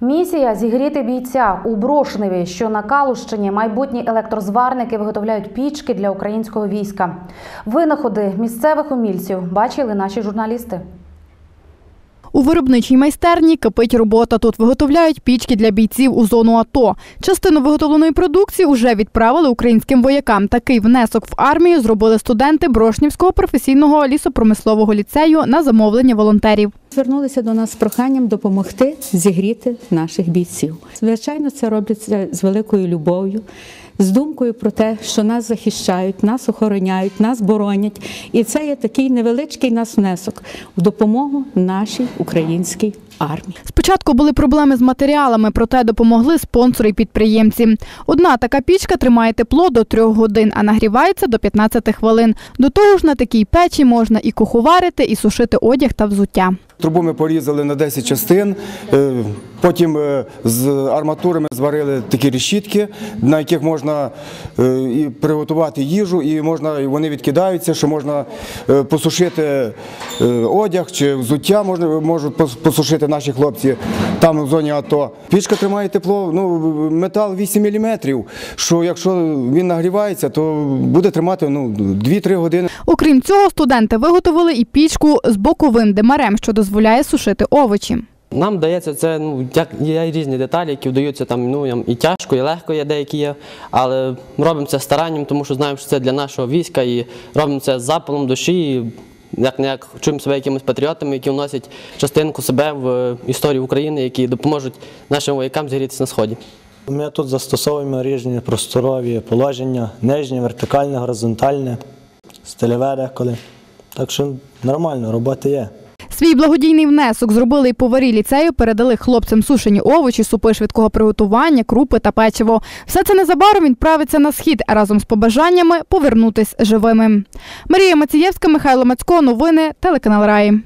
Місія зігріти бійця у Брошневі, що на Калущині майбутні електрозварники виготовляють пічки для українського війська. Винаходи місцевих умільців бачили наші журналісти. У виробничій майстерні кипить робота. Тут виготовляють пічки для бійців у зону АТО. Частину виготовленої продукції вже відправили українським воякам. Такий внесок в армію зробили студенти Брошнівського професійного лісопромислового ліцею на замовлення волонтерів. Звернулися до нас з проханням допомогти зігріти наших бійців. Звичайно, це робиться з великою любов'ю, з думкою про те, що нас захищають, нас охороняють, нас боронять. І це є такий невеличкий нас внесок в допомогу нашій українській армії. Спочатку були проблеми з матеріалами, проте допомогли спонсори і підприємці. Одна така пічка тримає тепло до трьох годин, а нагрівається до 15 хвилин. До того ж, на такій печі можна і куховарити, і сушити одяг та взуття. Трубу ми порізали на 10 частин. е, Потім е, з арматури ми зварили такі решітки, на яких можна е, приготувати їжу, і можна вони відкидаються, що можна посушити одяг чи взуття можна можуть посушити наші хлопці там в зоні АТО. Пічка тримає тепло, ну метал 8 мм, що якщо він нагрівається, то буде тримати ну 2-3 години. Окрім цього, студенти виготовили і пічку з боковим димарем, що дозволяє сушити овочі. Нам вдається це, ну, як є різні деталі, які вдаються там, ну, і тяжко, і легко є деякі є. Але робимо це старанням, тому що знаємо, що це для нашого війська, і робимо це з запалом душі. І як не як чуємо себе якимись патріотами, які вносять частинку себе в е, історію України, які допоможуть нашим воякам зігрітися на сході. Ми тут застосовуємо різні просторові положення, нижнє, вертикальне, горизонтальне, стильове деколи. Так що нормально, робота є. Свій благодійний внесок зробили і поварі ліцею, передали хлопцям сушені овочі, супи швидкого приготування, крупи та печиво. Все це незабаром відправиться на схід разом з побажаннями повернутись живими. Марія Мацієвська, Михайло Мацько. Новини телеканал Раї.